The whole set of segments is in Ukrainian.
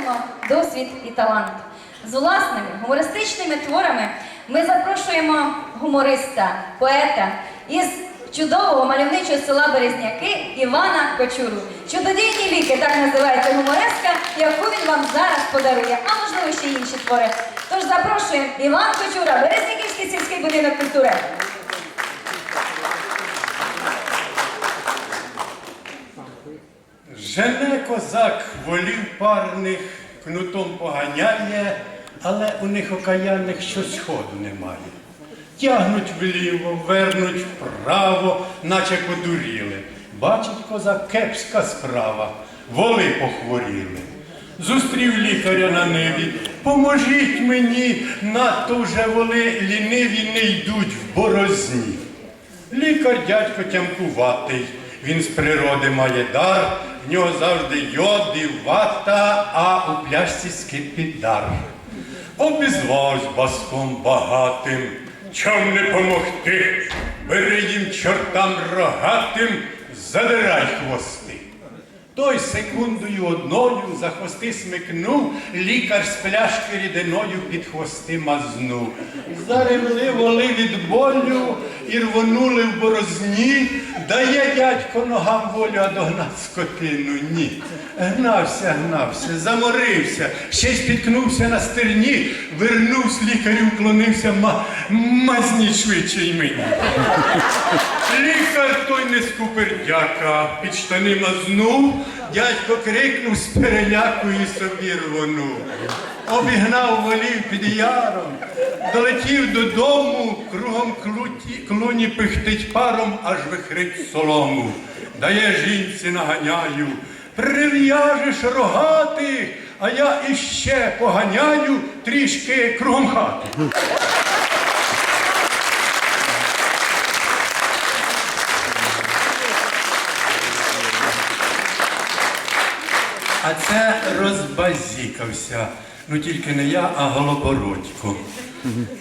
цінуємо досвід і талант. З власними гумористичними творами ми запрошуємо гумориста, поета із чудового мальовничого села Березняки Івана Кочуру. Чудодійні ліки, так називається гумореска, яку він вам зараз подарує, а можливо ще інші твори. Тож запрошуємо Іван Кочура, Березняківський сільський будинок культури. Жене козак волів парних, кнутом поганяє, але у них окаянних щось ходу немає. Тягнуть вліво, вернуть вправо, наче подуріли. Бачить козак кепська справа, воли похворіли. Зустрів лікаря на ниві. Поможіть мені, надто вже воли ліниві не йдуть в борозні. Лікар дядько тямкуватий, він з природи має дар, в нього завжди йод і вата, а у пляшці скипідар. Обізвавсь баском багатим, чом не помогти, бери їм чортам рогатим, задирай хвости. Той секундою одною за хвости смикнув, лікар з пляшки рідиною під хвости мазнув. Заревли воли від болю і рвонули в борозні, дає дядько ногам волю, а догнать скотину ні. Гнався, гнався, заморився, ще й спіткнувся на стерні, вернувся лікарю, вклонився, ма, мазніть швидше й мені. Лікар той не скупердяка, під штани мазнув, дядько крикнув з переляку і собі рвонув. Обігнав волів під яром, долетів додому, кругом клуті, клуні пихтить паром, аж вихрить солому. Дає жінці наганяю, прив'яжеш рогатих, а я іще поганяю трішки кругом хати. А це розбазікався. Ну тільки не я, а голобородько.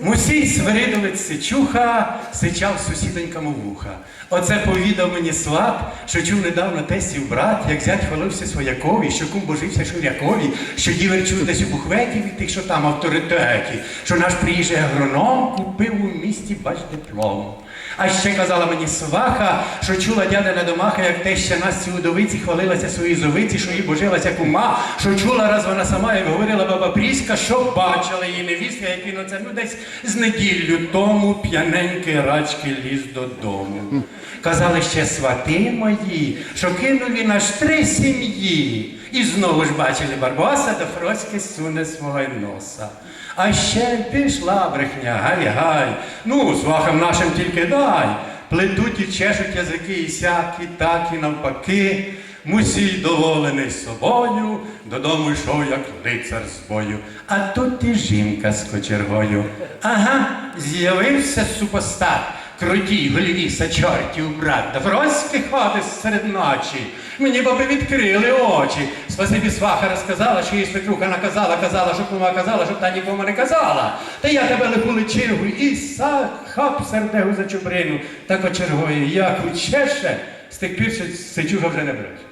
Мусій свиридовець Сичуха сичав сусідонькому вуха. Оце повідав мені сват, що чув недавно тесів брат, як зять хвалився своякові, що кум божився шурякові, що дівер чув десь у бухветі від тих, що там авторитеті, що наш приїжджий агроном купив у місті бач диплом. А ще казала мені сваха, що чула дяда Недомаха, як теща Насті удовиці хвалилася своїй зовиці, що їй божилася кума, що чула раз вона сама, як говорила баба Пріська, що бачила її невістка, як він оце ну десь з неділю тому п'яненький рачки ліз додому. Казали ще свати мої, що кинув аж три сім'ї. І знову ж бачили Барбоса до Фроськи суне свого носа. А ще пішла брехня, гай-гай. Ну, свахам нашим тільки дай. Плетуть і чешуть язики і сякі, так і навпаки. Мусій доволений собою, додому йшов, як лицар з бою. А тут і жінка з кочергою. Ага, з'явився супостат. Крутій голіві чортів брат, да вроськи ходить серед ночі. Мені баби відкрили очі. Спасибі сваха розказала, що їй свекруха наказала, казала, що кума казала, щоб та нікому не казала. Та я тебе лиху личигу і са хап сердегу за чубрину. Так очергою, як учеше, з тих пір що Сичуга вже не брать.